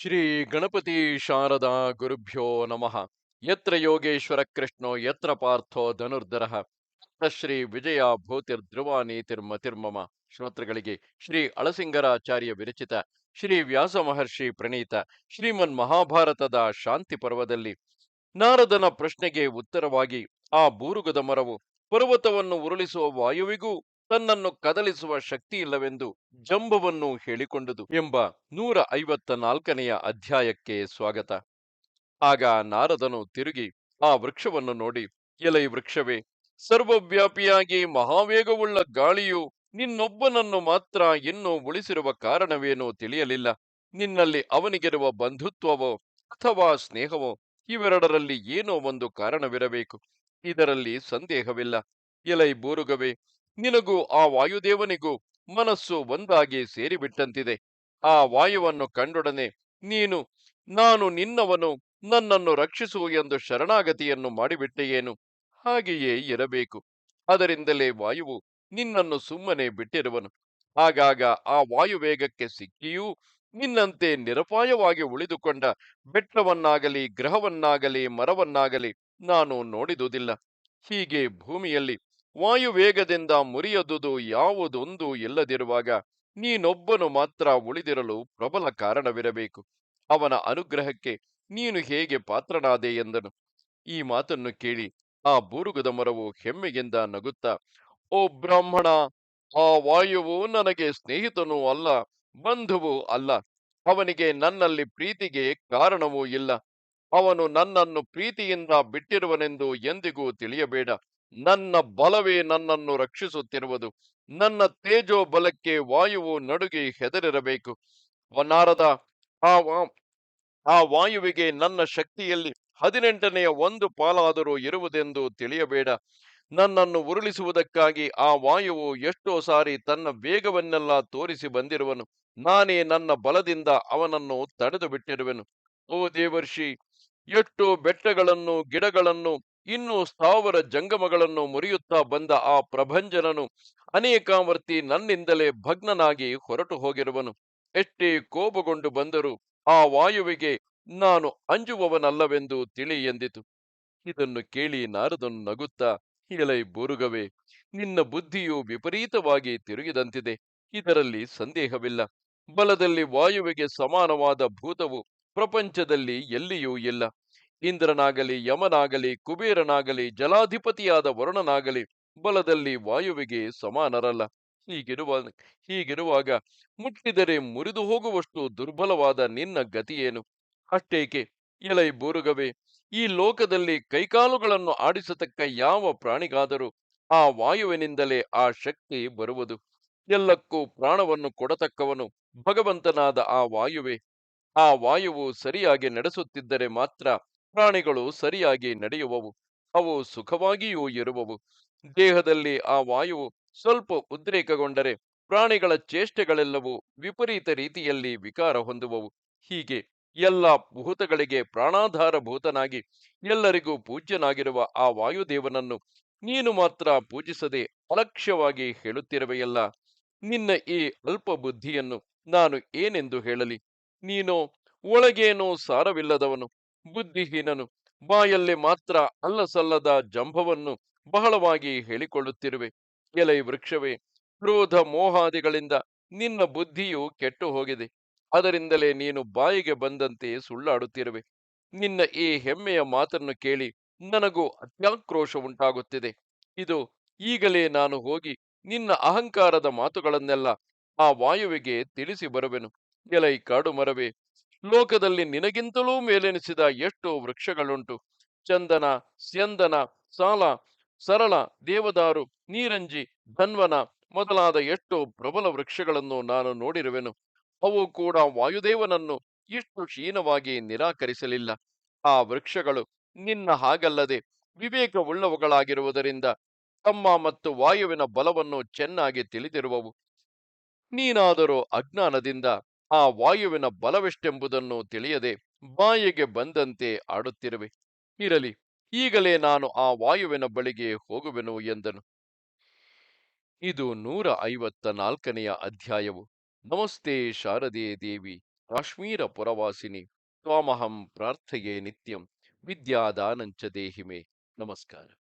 ಶ್ರೀ ಗಣಪತಿ ಶಾರದಾ ಗುರುಭ್ಯೋ ನಮಃ. ಯತ್ರ ಯೋಗೇಶ್ವರ ಕೃಷ್ಣೋ, ಯತ್ರ ಪಾರ್ಥೋ ಧನುರ್ಧರ. ಶ್ರೀ ವಿಜಯ ಭೂತಿರ್ ಧ್ರುವ ನೀತಿರ್ಮ ತಿರ್ಮಮ. ಶ್ರೋತೃಗಳಿಗೆ ಶ್ರೀ ಅಳಸಿಂಗರಾಚಾರ್ಯ ವಿರಚಿತ, ಶ್ರೀ ವ್ಯಾಸ ಮಹರ್ಷಿ ಪ್ರಣೀತ, ಶ್ರೀಮನ್ ಮಹಾಭಾರತದ ಶಾಂತಿ ಪರ್ವದಲ್ಲಿ ನಾರದನ ಪ್ರಶ್ನೆಗೆ ಉತ್ತರವಾಗಿ ಆ ಬೂರುಗದ ಮರವು ಪರ್ವತವನ್ನು ಉರುಳಿಸುವ ವಾಯುವಿಗೂ ತನ್ನನ್ನು ಕದಲಿಸುವ ಶಕ್ತಿ ಇಲ್ಲವೆಂದು ಜಂಬವನ್ನು ಹೇಳಿಕೊಂಡುದು ಎಂಬ ನೂರ ಐವತ್ತ ನಾಲ್ಕನೆಯ ಅಧ್ಯಾಯಕ್ಕೆ ಸ್ವಾಗತ. ಆಗ ನಾರದನು ತಿರುಗಿ ಆ ವೃಕ್ಷವನ್ನು ನೋಡಿ, ಎಲೈ ವೃಕ್ಷವೇ, ಸರ್ವವ್ಯಾಪಿಯಾಗಿ ಮಹಾವೇಗವುಳ್ಳ ಗಾಳಿಯು ನಿನ್ನೊಬ್ಬನನ್ನು ಮಾತ್ರ ಇನ್ನೂ ಉಳಿಸಿರುವ ಕಾರಣವೇನೋ ತಿಳಿಯಲಿಲ್ಲ. ನಿನ್ನಲ್ಲಿ ಅವನಿಗಿರುವ ಬಂಧುತ್ವವೋ ಅಥವಾ ಸ್ನೇಹವೋ ಇವೆರಡರಲ್ಲಿ ಏನೋ ಒಂದು ಕಾರಣವಿರಬೇಕು. ಇದರಲ್ಲಿ ಸಂದೇಹವಿಲ್ಲ. ಎಲೈ ಬೂರುಗವೇ ನಿನಗೂ ಆ ವಾಯುದೇವನಿಗೂ ಮನಸ್ಸು ಒಂದಾಗಿ ಸೇರಿಬಿಟ್ಟಂತಿದೆ. ಆ ವಾಯುವನ್ನು ಕಂಡೊಡನೆ ನೀನು, ನಾನು ನಿನ್ನವನು, ನನ್ನನ್ನು ರಕ್ಷಿಸು ಎಂದು ಶರಣಾಗತಿಯನ್ನು ಮಾಡಿಬಿಟ್ಟೆಯೇನು? ಹಾಗೆಯೇ ಇರಬೇಕು. ಅದರಿಂದಲೇ ವಾಯುವು ನಿನ್ನನ್ನು ಸುಮ್ಮನೆ ಬಿಟ್ಟಿರುವನು. ಆಗಾಗ ಆ ವಾಯುವೇಗಕ್ಕೆ ಸಿಕ್ಕಿಯೂ ನಿನ್ನಂತೆ ನಿರಪಾಯವಾಗಿ ಉಳಿದುಕೊಂಡ ಬೆಟ್ಟವನ್ನಾಗಲಿ, ಗ್ರಹವನ್ನಾಗಲಿ, ಮರವನ್ನಾಗಲಿ ನಾನು ನೋಡಿದುದಿಲ್ಲ. ಹೀಗೆ ಭೂಮಿಯಲ್ಲಿ ವಾಯುವೇಗದಿಂದ ಮುರಿಯದುದು ಯಾವುದೊಂದು ಇಲ್ಲದಿರುವಾಗ ನೀನೊಬ್ಬನು ಮಾತ್ರ ಉಳಿದಿರಲು ಪ್ರಬಲ ಕಾರಣವಿರಬೇಕು. ಅವನ ಅನುಗ್ರಹಕ್ಕೆ ನೀನು ಹೇಗೆ ಪಾತ್ರನಾದೆ ಎಂದನು. ಈ ಮಾತನ್ನು ಕೇಳಿ ಆ ಬೂರುಗದ ಮರವು ಹೆಮ್ಮೆಯಿಂದ ನಗುತ್ತಾ, ಓ ಬ್ರಾಹ್ಮಣ, ಆ ವಾಯುವು ನನಗೆ ಸ್ನೇಹಿತನೂ ಅಲ್ಲ, ಬಂಧುವೂ ಅಲ್ಲ. ಅವನಿಗೆ ನನ್ನಲ್ಲಿ ಪ್ರೀತಿಗೆ ಕಾರಣವೂ ಇಲ್ಲ. ಅವನು ನನ್ನನ್ನು ಪ್ರೀತಿಯಿಂದ ಬಿಟ್ಟಿರುವನೆಂದು ಎಂದಿಗೂ ತಿಳಿಯಬೇಡ. ನನ್ನ ಬಲವೇ ನನ್ನನ್ನು ರಕ್ಷಿಸುತ್ತಿರುವುದು, ನನ್ನ ತೇಜೋ ಬಲಕ್ಕೆ ವಾಯುವು ನಡುಗಿ ಹೆದರಿರಬೇಕು. ನಾರದ ಆ ಆ ವಾಯುವಿಗೆ ನನ್ನ ಶಕ್ತಿಯಲ್ಲಿ ಹದಿನೆಂಟನೆಯ ಒಂದು ಪಾಲಾದರೂ ಇರುವುದೆಂದು ತಿಳಿಯಬೇಡ. ನನ್ನನ್ನು ಉರುಳಿಸುವುದಕ್ಕಾಗಿ ಆ ವಾಯುವು ಎಷ್ಟೋ ಸಾರಿ ತನ್ನ ವೇಗವನ್ನೆಲ್ಲ ತೋರಿಸಿ ಬಂದಿರುವನು. ನಾನೇ ನನ್ನ ಬಲದಿಂದ ಅವನನ್ನು ತಡೆದು ಬಿಟ್ಟಿರುವೆನು ಓ ದೇವರ್ಷಿ, ಎಷ್ಟು ಬೆಟ್ಟಗಳನ್ನು, ಗಿಡಗಳನ್ನು ಇನ್ನೂ ಸ್ಥಾವರ ಜಂಗಮಗಳನ್ನು ಮುರಿಯುತ್ತಾ ಬಂದ ಆ ಪ್ರಭಂಜನನು ಅನೇಕಾವರ್ತಿ ನನ್ನಿಂದಲೇ ಭಗ್ನನಾಗಿ ಹೊರಟು ಹೋಗಿರುವನು. ಎಷ್ಟೇ ಕೋಪಗೊಂಡು ಬಂದರೂ ಆ ವಾಯುವಿಗೆ ನಾನು ಅಂಜುವವನಲ್ಲವೆಂದು ತಿಳಿ ಎಂದಿತು. ಇದನ್ನು ಕೇಳಿ ನಾರದನು ನಗುತ್ತಾ ಇಳೈ ಬುರುಗವೇ, ನಿನ್ನ ಬುದ್ಧಿಯು ವಿಪರೀತವಾಗಿ ತಿರುಗಿದಂತಿದೆ. ಇದರಲ್ಲಿ ಸಂದೇಹವಿಲ್ಲ. ಬಲದಲ್ಲಿ ವಾಯುವಿಗೆ ಸಮಾನವಾದ ಭೂತವು ಪ್ರಪಂಚದಲ್ಲಿ ಎಲ್ಲಿಯೂ ಇಲ್ಲ. ಇಂದ್ರನಾಗಲಿ, ಯಮನಾಗಲಿ, ಕುಬೇರನಾಗಲಿ, ಜಲಾಧಿಪತಿಯಾದ ವರುಣನಾಗಲಿ ಬಲದಲ್ಲಿ ವಾಯುವಿಗೆ ಸಮಾನರಲ್ಲ. ಹೀಗಿರುವ, ಹೀಗಿರುವಾಗ ಮುಟ್ಟಿದರೆ ಮುರಿದು ಹೋಗುವಷ್ಟು ದುರ್ಬಲವಾದ ನಿನ್ನ ಗತಿಯೇನು? ಅಷ್ಟೇಕೆ? ಎಲೈ ಬೂರುಗವೇ, ಈ ಲೋಕದಲ್ಲಿ ಕೈಕಾಲುಗಳನ್ನು ಆಡಿಸತಕ್ಕ ಯಾವ ಪ್ರಾಣಿಗಾದರೂ ಆ ವಾಯುವಿನಿಂದಲೇ ಆ ಶಕ್ತಿ ಬರುವುದು. ಎಲ್ಲಕ್ಕೂ ಪ್ರಾಣವನ್ನು ಕೊಡತಕ್ಕವನು ಭಗವಂತನಾದ ಆ ವಾಯುವೆ. ಆ ವಾಯುವು ಸರಿಯಾಗಿ ನಡೆಸುತ್ತಿದ್ದರೆ ಮಾತ್ರ ಪ್ರಾಣಿಗಳು ಸರಿಯಾಗಿ ನಡೆಯುವವು, ಅವು ಸುಖವಾಗಿಯೂ ಇರುವವು. ದೇಹದಲ್ಲಿ ಆ ವಾಯುವು ಸ್ವಲ್ಪ ಉದ್ರೇಕಗೊಂಡರೆ ಪ್ರಾಣಿಗಳ ಚೇಷ್ಟೆಗಳೆಲ್ಲವೂ ವಿಪರೀತ ರೀತಿಯಲ್ಲಿ ವಿಕಾರ ಹೊಂದುವವು. ಹೀಗೆ ಎಲ್ಲ ಭೂತಗಳಿಗೆ ಪ್ರಾಣಾಧಾರ ಭೂತನಾಗಿ ಎಲ್ಲರಿಗೂ ಪೂಜ್ಯನಾಗಿರುವ ಆ ವಾಯುದೇವನನ್ನು ನೀನು ಮಾತ್ರ ಪೂಜಿಸದೆ ಅಲಕ್ಷ್ಯವಾಗಿ ಹೇಳುತ್ತಿರುವೆಯಲ್ಲ. ನಿನ್ನ ಈ ಅಲ್ಪ ಬುದ್ಧಿಯನ್ನು ನಾನು ಏನೆಂದು ಹೇಳಲಿ? ನೀನೋ ಒಳಗೇನೋ ಸಾರವಿಲ್ಲದವನು. ಬುದ್ಧಿಹೀನನು. ಬಾಯಲ್ಲಿ ಮಾತ್ರ ಅಲ್ಲಸಲ್ಲದ ಜಂಭವನ್ನು ಬಹಳವಾಗಿ ಹೇಳಿಕೊಳ್ಳುತ್ತಿರುವೆ. ಎಲೈ ವೃಕ್ಷವೇ, ಕ್ರೋಧ ಮೋಹಾದಿಗಳಿಂದ ನಿನ್ನ ಬುದ್ಧಿಯು ಕೆಟ್ಟು ಹೋಗಿದೆ ಅದರಿಂದಲೇ ನೀನು ಬಾಯಿಗೆ ಬಂದಂತೆ ಸುಳ್ಳಾಡುತ್ತಿರುವೆ. ನಿನ್ನ ಈ ಹೆಮ್ಮೆಯ ಮಾತನ್ನು ಕೇಳಿ ನನಗೂ ಅತ್ಯಾಕ್ರೋಶ ಉಂಟಾಗುತ್ತಿದೆ ಇದು ಈಗಲೇ ನಾನು ಹೋಗಿ ನಿನ್ನ ಅಹಂಕಾರದ ಮಾತುಗಳನ್ನೆಲ್ಲ ಆ ವಾಯುವಿಗೆ ತಿಳಿಸಿ ಬರುವೆನು. ಎಲೈ ಕಾಡು ಮರವೇ ಲೋಕದಲ್ಲಿ ನಿನಗಿಂತಲೂ ಮೇಲೆನಿಸಿದ ಎಷ್ಟೋ ವೃಕ್ಷಗಳುಂಟು. ಚಂದನ, ಸ್ಯಂದನ, ಸಾಲ, ಸರಳ, ದೇವದಾರು, ನೀರಂಜಿ, ಧನ್ವನ ಮೊದಲಾದ ಎಷ್ಟೋ ಪ್ರಬಲ ವೃಕ್ಷಗಳನ್ನು ನಾನು ನೋಡಿರುವೆನು. ಅವು ಕೂಡ ವಾಯುದೇವನನ್ನು ಇಷ್ಟು ಕ್ಷೀಣವಾಗಿ ನಿರಾಕರಿಸಲಿಲ್ಲ. ಆ ವೃಕ್ಷಗಳು ನಿನ್ನ ಹಾಗಲ್ಲದೆ ವಿವೇಕವುಳ್ಳವುಗಳಾಗಿರುವುದರಿಂದ ತಮ್ಮ ಮತ್ತು ವಾಯುವಿನ ಬಲವನ್ನು ಚೆನ್ನಾಗಿ ತಿಳಿದಿರುವವು. ನೀನಾದರೂ ಅಜ್ಞಾನದಿಂದ ಆ ವಾಯುವಿನ ಬಲವೆಷ್ಟೆಂಬುದನ್ನು ತಿಳಿಯದೆ ಬಾಯಿಗೆ ಬಂದಂತೆ ಆಡುತ್ತಿರುವೆ. ಇರಲಿ, ಈಗಲೇ ನಾನು ಆ ವಾಯುವಿನ ಬಳಿಗೆ ಹೋಗುವೆನು ಎಂದನು. ಇದು ನೂರ ಐವತ್ತ ನಾಲ್ಕನೆಯ ಅಧ್ಯಾಯವು. ನಮಸ್ತೆ ಶಾರದೆ ದೇವಿ, ಕಾಶ್ಮೀರ ಪುರವಾಸಿನಿ, ತ್ವಾಮಹಂ ಪ್ರಾರ್ಥೆಯೇ ನಿತ್ಯಂ, ವಿದ್ಯಾದಾನಂಚ ದೇಹಿಮೆ. ನಮಸ್ಕಾರ.